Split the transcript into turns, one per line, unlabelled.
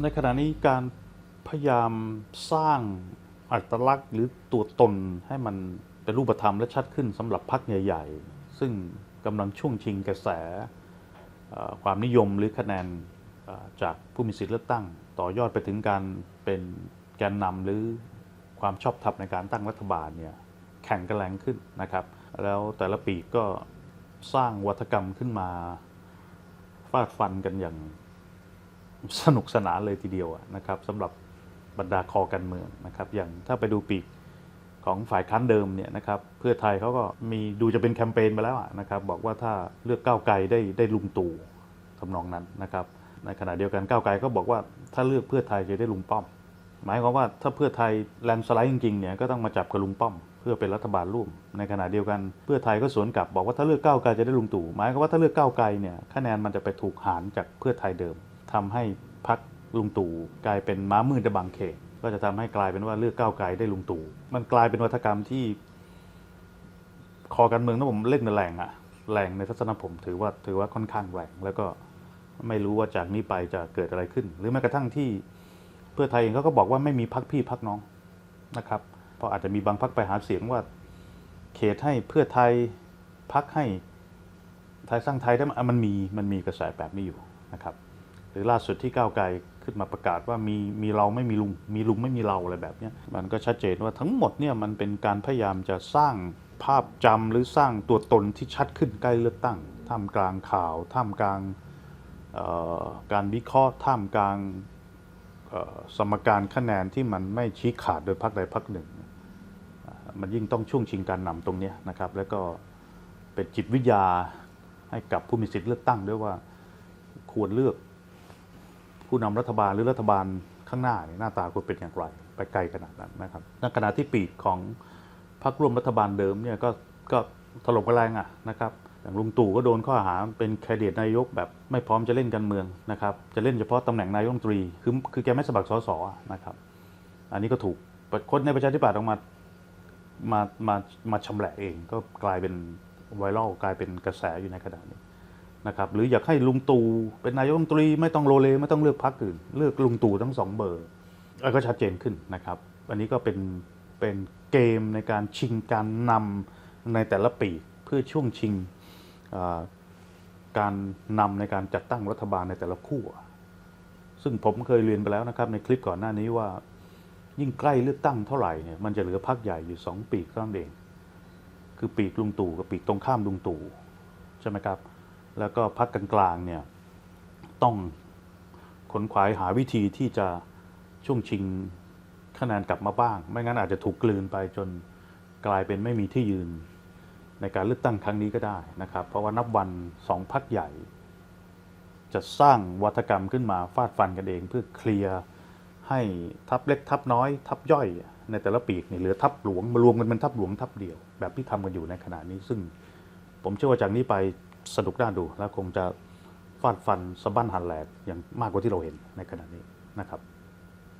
ในขณะนี้การพยายามสร้างอัตลักษณ์หรือตัวตนให้มันเป็นรูปธรรมและชัดขึ้นสำหรับพรรคใหญ่ ๆ ซึ่งกำลังช่วงชิงกระแสความนิยมหรือคะแนนจากผู้มีสิทธิเลือกตั้ง ต่อยอดไปถึงการเป็นแกนนำหรือความชอบธรรมในการตั้งรัฐบาลเนี่ยแข่งกันแรงขึ้นนะครับ แล้วแต่ละปีก็สร้างวัฒกรรมขึ้นมาฟาดฟันกันอย่าง สนุกสนานเลยทีเดียวนะครับสำหรับบรรดาคอการเมืองนะครับ อย่างถ้าไปดูปีกของฝ่ายค้านเดิมเนี่ยนะครับเพื่อไทยเขาก็มีดูจะเป็นแคมเปญไปแล้วนะครับ บอกว่าถ้าเลือกก้าวไกลได้ได้ลุงตู่ทำนองนั้นนะครับ ในขณะเดียวกันก้าวไกลก็บอกว่าถ้าเลือกเพื่อไทยจะได้ลุงป้อม หมายความว่าถ้าเพื่อไทยแลนสไลด์จริงๆเนี่ยก็ต้องมาจับกับลุงป้อม เพื่อเป็นรัฐบาลร่วม ในขณะเดียวกันเพื่อไทยก็สวนกลับบอกว่าถ้าเลือกก้าวไกลจะได้ลุงตู่หมายความว่าถ้าเลือกก้าวไกลเนี่ยคะแนนมันจะไปถูกหารจากเพื่อไทยเดิม ทำให้พรรคลุงตู่กลายเป็นม้ามืดบางเขต ก็จะทำให้กลายเป็นว่าเลือกก้าวไกลได้ลุงตู่มันกลายเป็นวัฒกรรมที่ คอการเมืองนะผมเล่นแรงอะแรงในทัศนผมถือว่าถือว่าค่อนข้างแรงแล้วก็ไม่รู้ว่าจากนี้ไปจะเกิดอะไรขึ้น หรือแม้กระทั่งที่เพื่อไทยเองเขาก็บอกว่าไม่มีพักพี่พักน้องนะครับเพราะอาจจะมีบางพักไปหาเสียงว่า เขตให้เพื่อไทยพักให้ไทยสร้างไทยได้ไหมอะมันมีมันมีกระแสแบบนี้อยู่นะครับ หรือล่าสุดที่ก้าวไกลขึ้นมาประกาศว่ามีมีเราไม่มีลุงมีลุงไม่มีเราอะไรแบบนี้มันก็ชัดเจนว่าทั้งหมดเนี่ยมันเป็นการพยายามจะสร้างภาพจำหรือสร้างตัวตนที่ชัดขึ้นใกล้เลือกตั้ง ท่ามกลางข่าว ท่ามกลางการวิเคราะห์ท่ามกลางสมการคะแนนที่มันไม่ชี้ขาดโดยพรรคใดพรรคหนึ่ง มันยิ่งต้องช่วงชิงการนำตรงนี้นะครับ แล้วก็เป็นจิตวิทยาให้กับผู้มีสิทธิเลือกตั้งด้วยว่าควรเลือก ผู้นำรัฐบาลหรือรัฐบาลข้างหน้าเนี่ยหน้าตาควรเป็นอย่างไร ไปไกลขนาดนั้นนะครับในขณะที่ปีกของพรรคร่วมรัฐบาลเดิมเนี่ยก็ก็ถล่มกระแรงอะนะครับอย่างลุงตู่ก็โดนข้อหาเป็นแคนดิเดตนายกแบบไม่พร้อมจะเล่นการเมืองนะครับจะเล่นเฉพาะตำแหน่งนายกรัฐมนตรีคือคือแกไม่สมัครสสอะนะครับ อันนี้ก็ถูกคนในประชาธิปัตย์ออกมามามามาชำแหละเองก็กลายเป็นไวรัลกลายเป็นกระแสอยู่ในขณะนี้ นะครับหรืออยากให้ลุงตู่เป็นนายกรัฐมนตรีไม่ต้องโลเลไม่ต้องเลือกพรรคอื่น เลือกลุงตู่ทั้งสองเบอร์เออก็ชัดเจนขึ้นนะครับ อันนี้ก็เป็นเป็นเกมในการชิงการนำในแต่ละปีเพื่อช่วงชิงการนำในการจัดตั้งรัฐบาลในแต่ละขั้วซึ่งผมเคยเรียนไปแล้วนะครับในคลิปก่อนหน้านี้ว่า ยิ่งใกล้เลือกตั้งเท่าไหร่เนี่ยมันจะเหลือพักใหญ่อยู่สองปีกเท่านั้นเอง คือปีกลุงตู่กับปีกตรงข้ามลุงตู่ใช่ไหมครับ แล้วก็พักกลางๆเนี่ยต้องขนขวายหาวิธีที่จะช่วงชิงคะแนนกลับมาบ้าง ไม่งั้นอาจจะถูกกลืนไปจนกลายเป็นไม่มีที่ยืน ในการเลือกตั้งครั้งนี้ก็ได้นะครับ เพราะว่านับวันสองพักใหญ่ จะสร้างวัฒกรรมขึ้นมาฟาดฟันกันเอง เพื่อเคลียร์ให้ทัพเล็กทัพน้อย ทัพย่อย ในแต่ละปีกนี่เหลือทัพหลวงมารวมกันเป็นทัพหลวงทัพเดียว แบบที่ทำกันอยู่ในขณะนี้ซึ่ง ผมเชื่อว่าจากนี้ไป สนุกน่าดูและคงจะฟาดฟันสะบั้นหันแหลกอย่างมากกว่าที่เราเห็นในขณะนี้นะครับ